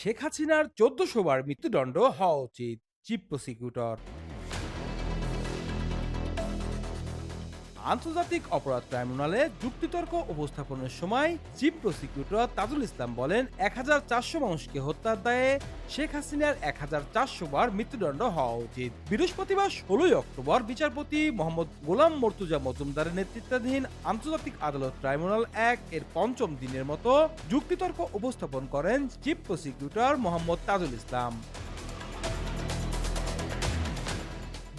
শেখ হাসিনার চোদ্দশো বার মৃত্যুদণ্ড হওয়া উচিত। চিফ প্রসিকিউটর আন্তর্জাতিক অপরাধ ট্রাইব্যুনালে যুক্তিতর্ক উপস্থাপনের সময় চিফ প্রসিকিউটর তাজুল ইসলাম বলেন, এক হাজার চারশো মানুষকে হত্যার দায়ে শেখ হাসিনার এক হাজার চারশো বার মৃত্যুদণ্ড হওয়া উচিত। বৃহস্পতিবার ষোলোই অক্টোবর বিচারপতি মোহাম্মদ গোলাম মর্তুজা মজুমদারের নেতৃত্বাধীন আন্তর্জাতিক আদালত ট্রাইব্যুনাল এক এর পঞ্চম দিনের মতো যুক্তিতর্ক উপস্থাপন করেন চিফ প্রসিকিউটর মোহাম্মদ তাজুল ইসলাম।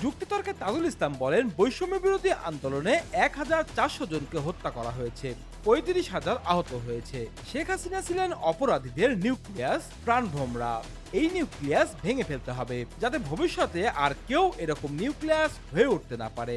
যুক্তিতর্কে তাজুল ইসলাম বলেন, বৈষম্য বিরোধী আন্দোলনে এক হাজার চারশো জনকে হত্যা করা হয়েছে, পঁয়ত্রিশ হাজার আহত হয়েছে। শেখ হাসিনা ছিলেন অপরাধীদের নিউক্লিয়াস প্রাণভ্রমরা। এই নিউক্লিয়াস ভেঙে ফেলতে হবে, যাতে ভবিষ্যতে আর কেউ এরকম নিউক্লিয়াস হয়ে উঠতে না পারে।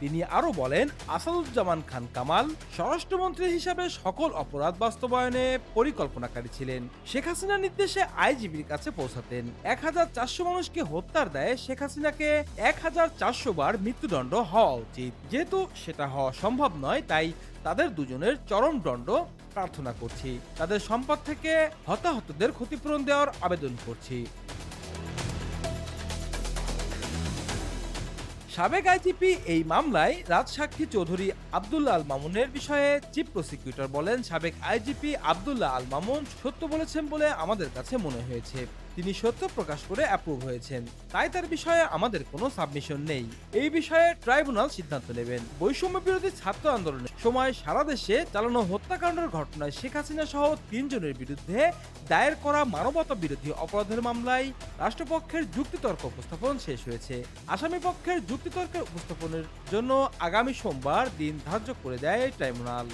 তিনি আরও বলেন, আসাদুজ্জামান খান কামাল স্বরাষ্ট্রমন্ত্রী হিসাবে সকল অপরাধ বাস্তবায়নে পরিকল্পনাকারী ছিলেন। শেখ হাসিনার নির্দেশে আইজিবির কাছে পৌঁছাতেন। এক হাজার চারশো মানুষকে হত্যার দায়ে শেখ হাসিনাকে এক হাজার চারশো বার মৃত্যুদণ্ড হওয়া উচিত। যেহেতু সেটা হওয়া সম্ভব নয়, তাই তাদের দুজনের চরম দণ্ড প্রার্থনা করছি। তাদের সম্পদ থেকে হতাহতদের ক্ষতিপূরণ দেওয়ার আবেদন করছি। সাবেক আইজিপি এই মামলায় রাজসাক্ষী চৌধুরী আবদুল্লা আল মামুনের বিষয়ে চিফ প্রসিকিউটর বলেন, সাবেক আইজিপি আবদুল্লা আল মামুন সত্য বলেছেন বলে আমাদের কাছে মনে হয়েছে। তিনি সত্য প্রকাশ করে অ্যাপ্রুভ হয়েছেন। তাই তার বিষয়ে আমাদের কোনো সাবমিশন নেই। এই বিষয়ে ট্রাইব্যুনাল সিদ্ধান্ত নেবেন। বৈষম্য বিরোধী ছাত্র আন্দোলনের সময় সারা দেশে চালানো হত্যাকাণ্ডের ঘটনায় শেখ হাসিনা সহ তিনজনের বিরুদ্ধে দায়ের করা মানবতা বিরোধী অপরাধের মামলায় রাষ্ট্রপক্ষের যুক্তিতর্ক উপস্থাপন শেষ হয়েছে। আসামি পক্ষের যুক্তিতর্কের উপস্থাপনের জন্য আগামী সোমবার দিন ধার্য করে দেয় ট্রাইব্যুনাল।